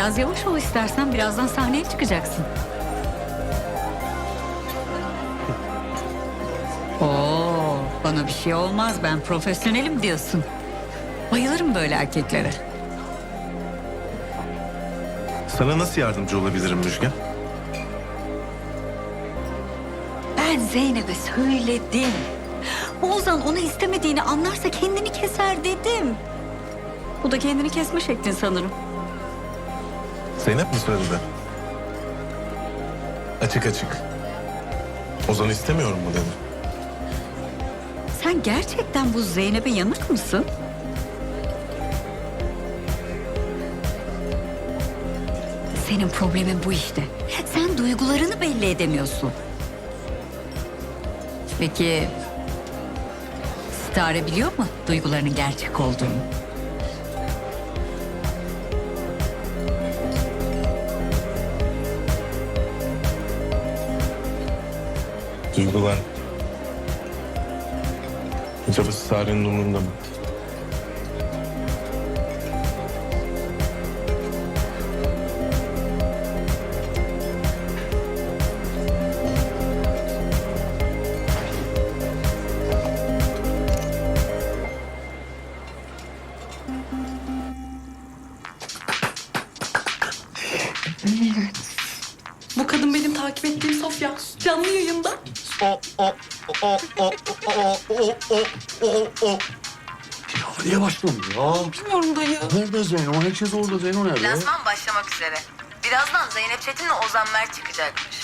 Biraz yavaş ol istersen birazdan sahneye çıkacaksın. Oo, bana bir şey olmaz ben profesyonelim diyorsun. Bayılırım böyle erkeklere. Sana nasıl yardımcı olabilirim Müjgan? Ben Zeynep'e söyledim. Oğuzhan onu istemediğini anlarsa kendini keser dedim. Bu da kendini kesme şeklin sanırım. Zeynep mi söyledi? Açık açık. Ozan istemiyorum mu dedi. Sen gerçekten bu Zeynep'e yanık mısın? Senin problemin bu işte. Sen duygularını belli edemiyorsun. Peki... Stare biliyor mu duygularının gerçek olduğunu? Duygular. Acaba Sare'nin umurunda mı? Bu kadın benim takip ettiğim Sofya. Canlı yayında. Ya niye başlamıyor ya? Bilmiyorum dayı. Nerede Zeyno? Herkes orada Zeyno nerede? Lansman başlamak üzere. Birazdan Zeynep Çetin'le Ozan Mert çıkacakmış.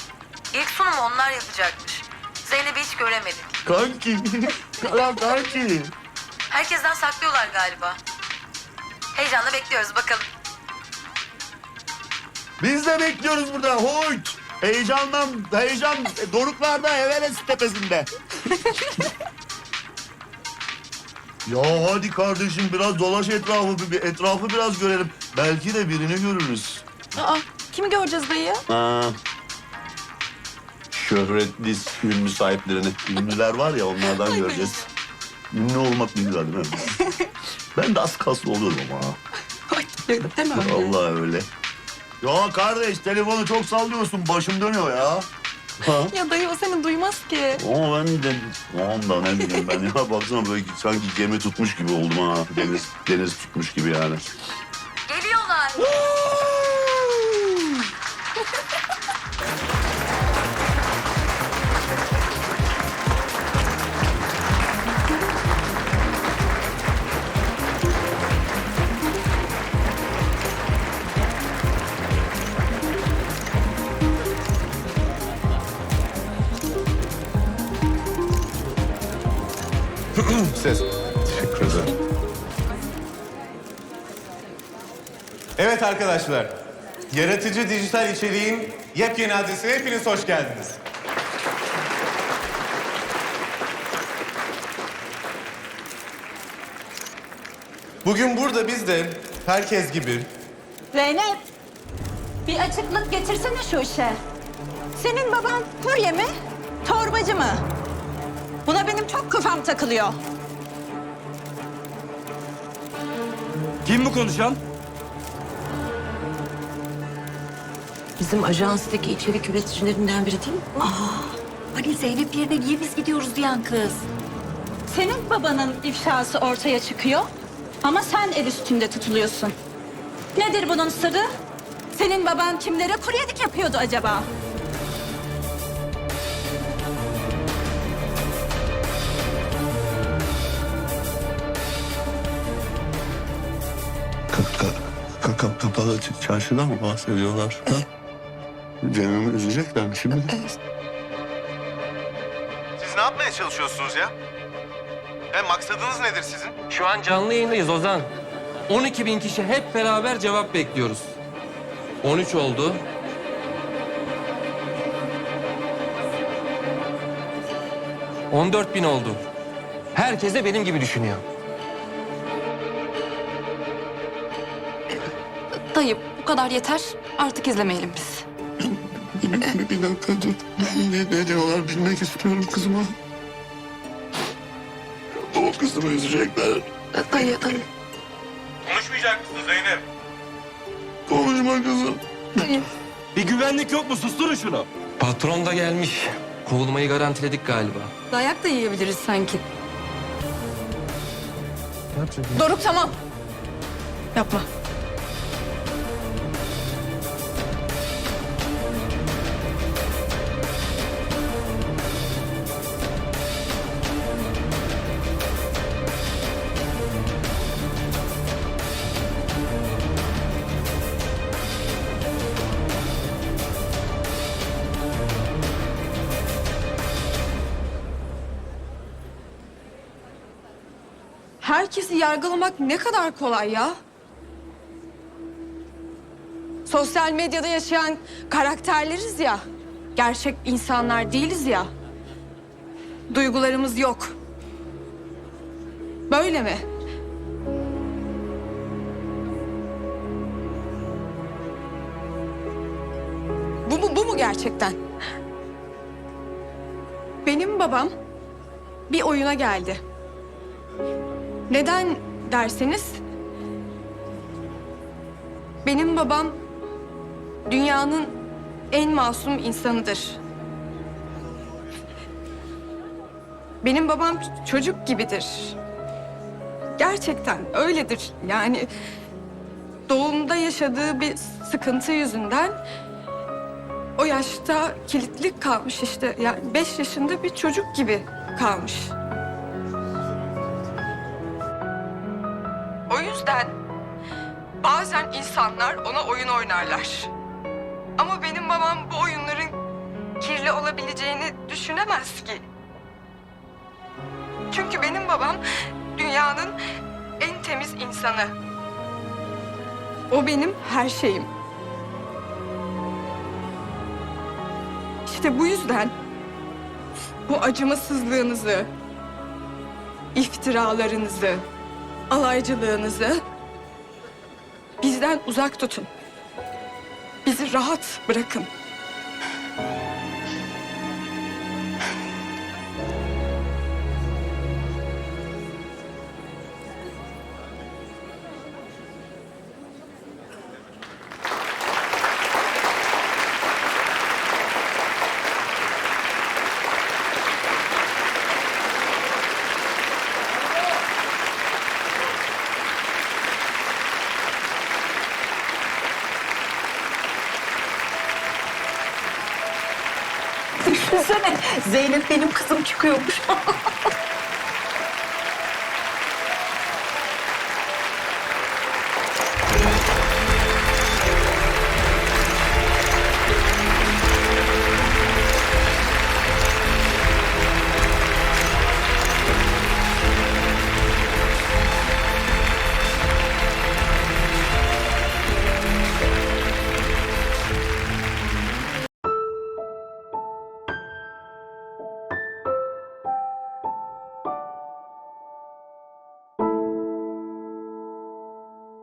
İlk sunumu onlar yapacakmış. Zeynep'i hiç göremedik. Kanki. Ya kanki. Herkesten saklıyorlar galiba. Heyecanla bekliyoruz bakalım. Biz de bekliyoruz burada. Hoyt. Heyecandan, heyecan doruklarda Everest tepesinde. ya hadi kardeşim biraz dolaş etrafı, bir- etrafı biraz görelim. Belki de birini görürüz. Aa, kimi göreceğiz dayı? Ha. Şöhretli ünlü sahiplerini. Ünlüler var ya onlardan göreceğiz. Ünlü olmak ne güzel değil mi? ben de az kaslı olurum ama. Ay, dayı, deme öyle. Ya kardeş telefonu çok sallıyorsun. Başım dönüyor ya. Ha? Ya dayı o seni duymaz ki. Ama ben de da ne bileyim ben ya baksana böyle sanki gemi tutmuş gibi oldum ha. Deniz, deniz tutmuş gibi yani. Geliyorlar. Ses. Teşekkür ederim. Evet arkadaşlar, yaratıcı dijital içeriğin yepyeni adresine hepiniz hoş geldiniz. Bugün burada biz de herkes gibi Zeynep, bir açıklık getirsene şu işe. Senin baban kurye mi, torbacı mı? Buna benim çok kafam takılıyor. Kim bu konuşan? Bizim ajanstaki içerik üreticilerinden biri değil mi? Hani Zeynep yerine niye biz gidiyoruz diyen kız? Senin babanın ifşası ortaya çıkıyor ama sen el üstünde tutuluyorsun. Nedir bunun sırrı? Senin baban kimlere kuryelik yapıyordu acaba? Kapalı çarşıdan mı bahsediyorlar? Ha? Canımı üzecekler mi şimdi? Siz ne yapmaya çalışıyorsunuz ya? Hem maksadınız nedir sizin? Şu an canlı yayındayız Ozan. 12 bin kişi hep beraber cevap bekliyoruz. 13 oldu. ...14 bin oldu. Herkes de benim gibi düşünüyor. Dayı bu kadar yeter. Artık izlemeyelim biz. bir, bir dakika dur. Ne, ne diyorlar bilmek istiyorum kızıma. O kızımı üzecekler. Dayı, dayı. Konuşmayacak mısın Zeynep? Konuşma kızım. Bir güvenlik yok mu? Susturun şunu. Patron da gelmiş. Kovulmayı garantiledik galiba. Dayak da yiyebiliriz sanki. Gerçekten. Doruk tamam. Yapma. Herkesi yargılamak ne kadar kolay ya. Sosyal medyada yaşayan karakterleriz ya. Gerçek insanlar değiliz ya. Duygularımız yok. Böyle mi? Bu mu, bu mu gerçekten? Benim babam bir oyuna geldi. Neden derseniz benim babam dünyanın en masum insanıdır. Benim babam çocuk gibidir. Gerçekten öyledir. Yani doğumda yaşadığı bir sıkıntı yüzünden o yaşta kilitli kalmış işte. Yani beş yaşında bir çocuk gibi kalmış. Yüzden bazen insanlar ona oyun oynarlar. Ama benim babam bu oyunların kirli olabileceğini düşünemez ki. Çünkü benim babam dünyanın en temiz insanı. O benim her şeyim. İşte bu yüzden bu acımasızlığınızı, iftiralarınızı, alaycılığınızı bizden uzak tutun. Bizi rahat bırakın. Düşünsene Zeynep benim kızım çıkıyormuş.